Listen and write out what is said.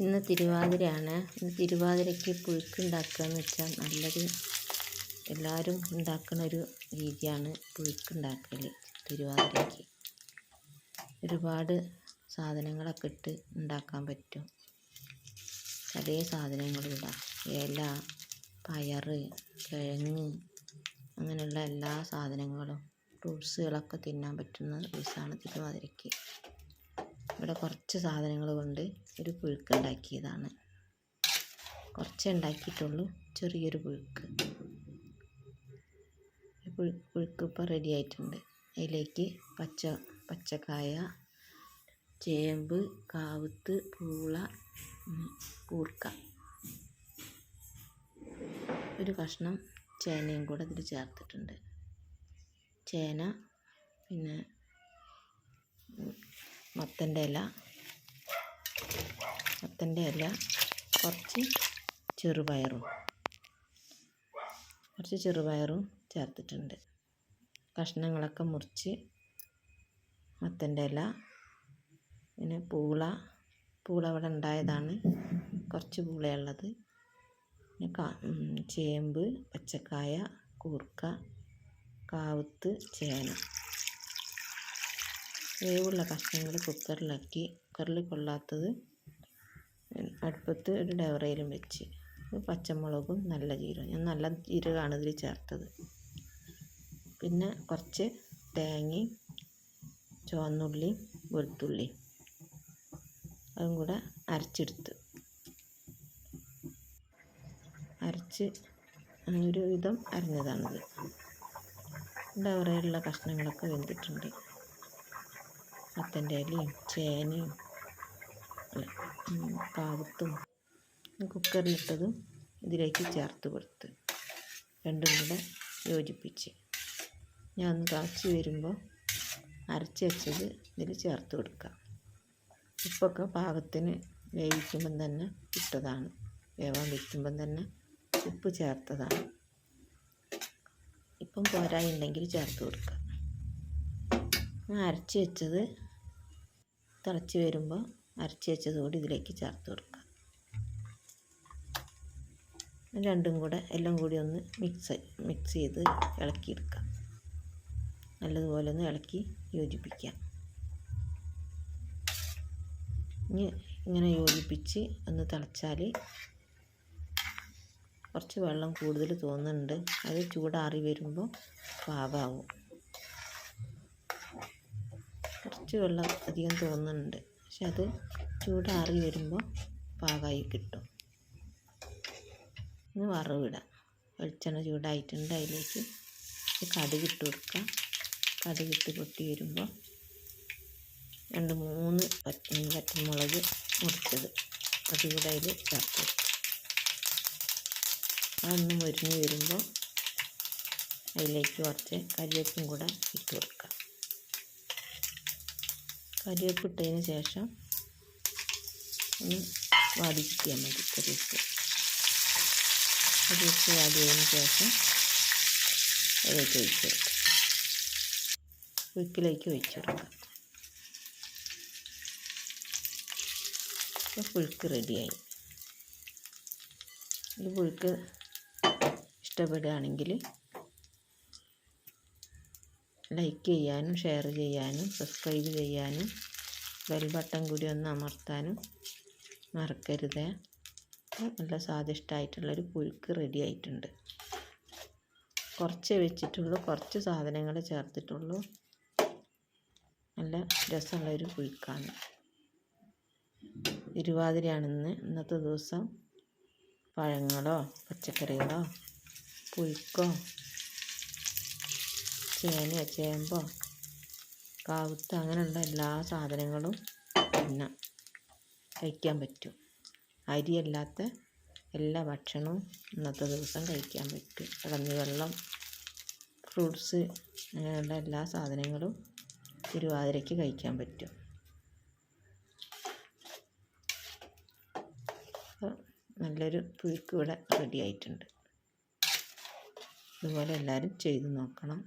ഇന്ന് തിരുവാതിരയാണ്. ഇന്ന് തിരുവാതിരയ്ക്ക് പുഴുക്കുണ്ടാക്കുക എന്ന് വെച്ചാൽ നല്ലൊരു എല്ലാവരും ഉണ്ടാക്കുന്ന ഒരു രീതിയാണ് പുഴുക്കുണ്ടാക്കൽ തിരുവാതിരയ്ക്ക്. ഒരുപാട് സാധനങ്ങളൊക്കെ ഇട്ട് ഉണ്ടാക്കാൻ പറ്റും. പല സാധനങ്ങളുണ്ടാകും ഇല പയർ കിഴങ്ങ് അങ്ങനെയുള്ള എല്ലാ സാധനങ്ങളും ഫ്രൂട്ട്സുകളൊക്കെ തിന്നാൻ പറ്റുന്ന ദിവസമാണ് തിരുവാതിരയ്ക്ക്. ഇവിടെ കുറച്ച് സാധനങ്ങൾ കൊണ്ട് ഒരു പുഴുക്ക് ഉണ്ടാക്കിയതാണ്. കുറച്ചേ ഉണ്ടാക്കിയിട്ടുള്ളൂ. ചെറിയൊരു പുഴുക്ക്. പുഴുക്ക് ഇപ്പോൾ റെഡി ആയിട്ടുണ്ട്. അതിലേക്ക് പച്ച പച്ചക്കായ ചേമ്പ് കാവുത്ത് പൂള കൂർക്ക. ഒരു കഷ്ണം ചേനയും കൂടെ ഇതിൽ ചേർത്തിട്ടുണ്ട്. ചേന പിന്നെ മത്തന്റെ ഇല. മത്തന്റെ ഇല കുറച്ച് ചെറുപയറും. കുറച്ച് ചെറുപയറും ചേർത്തിട്ടുണ്ട്. കഷ്ണങ്ങളൊക്കെ മുറിച്ച് മത്തന്റെ ഇല പിന്നെ പൂള. പൂള ഇവിടെ ഉണ്ടായതാണ്. കുറച്ച് പൂളയുള്ളത് പിന്നെ കാ ചേമ്പ് പച്ചക്കായ കൂർക്ക കാവുത്ത് ചേന. വേവുള്ള കഷ്ണങ്ങൾ കുക്കറിലാക്കി. കുക്കറിൽ കൊള്ളാത്തത് അടുപ്പത്ത് ഒരു ഡവറയിലും വെച്ച്. പച്ചമുളകും നല്ല ജീരകം. ഞാൻ നല്ല ജീരകമാണ് ഇതിൽ ചേർത്തത്. പിന്നെ കുറച്ച് തേങ്ങയും ചുവന്നുള്ളിയും വെളുത്തുള്ളിയും അതും കൂടെ അരച്ചെടുത്ത്. അരച്ച് ഒരു വിധം അരഞ്ഞതാണിത്. ഡവറയിലുള്ള കഷ്ണങ്ങളൊക്കെ വെന്തിട്ടുണ്ട്. മത്തന്റെ ഇലയും ചേനയും കാവത്തും കുക്കറിലിട്ടതും ഇതിലേക്ക് ചേർത്ത് കൊടുത്ത് രണ്ടും കൂടെ യോജിപ്പിച്ച് ഞാൻ ഒന്ന് തിളച്ച് വരുമ്പോൾ അരച്ച് വെച്ചത് ഇതിൽ ചേർത്ത് കൊടുക്കാം ഉപ്പൊക്കെ പാകത്തിന് വേവിക്കുമ്പം തന്നെ ഇട്ടതാണ്. വേവാൻ വയ്ക്കുമ്പം തന്നെ ഉപ്പ് ചേർത്തതാണ്. ഇപ്പം പോരായുണ്ടെങ്കിൽ ചേർത്ത് കൊടുക്കാം അരച്ച് വെച്ചത് തിളച്ച് വരുമ്പോൾ അരച്ച് വെച്ചത് കൂടി ഇതിലേക്ക് ചേർത്ത് കൊടുക്കുക. രണ്ടും കൂടെ എല്ലാം കൂടി ഒന്ന് മിക്സ് മിക്സ് ചെയ്ത് ഇളക്കിയെടുക്കാം നല്ലതുപോലെ ഒന്ന് ഇളക്കി യോജിപ്പിക്കുക. ഇനി ഇങ്ങനെ യോജിപ്പിച്ച് ഒന്ന് തിളച്ചാൽ കുറച്ച് വെള്ളം കൂടുതൽ തോന്നുന്നുണ്ട്. അത് ചൂടാറി വരുമ്പോൾ പാകമാവും. കുറച്ച് വെള്ളം അധികം തോന്നുന്നുണ്ട്. പക്ഷെ അത് ചൂടാറി വരുമ്പോൾ പാകമായി കിട്ടും. ഇനി വറവിടാം. വെളിച്ചെണ്ണ ചൂടായിട്ടുണ്ട് അതിലേക്ക് കടുകിട്ട് കൊടുക്കാം. കടുകിട്ട് പൊട്ടി വരുമ്പോൾ രണ്ട് മൂന്ന് പച്ചമുളക് മുറിച്ചത്. അതുകൂടെ അതിൽ ചേർത്ത് അതൊന്ന് മുരിഞ്ഞ് വരുമ്പോൾ അതിലേക്ക് കുറച്ച് കരിവേപ്പും കൂടെ ഇട്ട് കൊടുക്കാം. കരിവേപ്പ് ഇട്ടതിന് ശേഷം ഒന്ന് വാടി മതി കരിവേപ്പ് കരിവേപ്പ് വാടിയതിന് ശേഷം അതിലേക്ക് ഒഴിച്ചു കൊടുക്കാം ഉപ്പിലേക്ക് ഒഴിച്ചു കൊടുക്കാം ഇപ്പോൾ പുഴുക്ക് റെഡിയായി. ഈ പുഴുക്ക് ഇഷ്ടപ്പെടുകയാണെങ്കിൽ ലൈക്ക് ചെയ്യാനും ഷെയർ ചെയ്യാനും സബ്സ്ക്രൈബ് ചെയ്യാനും ബെൽ ബട്ടൺ കൂടി ഒന്ന് അമർത്താനും മറക്കരുത്. നല്ല സ്വാദിഷ്ടമായിട്ടുള്ളൊരു പുഴുക്ക് റെഡി ആയിട്ടുണ്ട്. കുറച്ച് വെച്ചിട്ടുള്ളൂ കുറച്ച് സാധനങ്ങൾ ചേർത്തിട്ടുള്ളൂ. നല്ല രസമുള്ളൊരു പുഴുക്കാണ് തിരുവാതിരയാണിന്ന് ഇന്നത്തെ ദിവസം പഴങ്ങളോ പച്ചക്കറികളോ പുഴുക്കോ ചേനയോ ചേമ്പോ കാവുത്ത് അങ്ങനെയുള്ള എല്ലാ സാധനങ്ങളും പിന്നെ കഴിക്കാൻ പറ്റും. അരിയല്ലാത്ത എല്ലാ ഭക്ഷണവും ഇന്നത്തെ ദിവസം കഴിക്കാൻ പറ്റും. വെള്ളം ഫ്രൂട്ട്സ് അങ്ങനെയുള്ള എല്ലാ സാധനങ്ങളും തിരുവാതിരയ്ക്ക് കഴിക്കാൻ പറ്റും. നല്ലൊരു പുഴുക്ക് ഇവിടെ റെഡി ആയിട്ടുണ്ട്. ഇതുപോലെ എല്ലാവരും ചെയ്ത് നോക്കണം.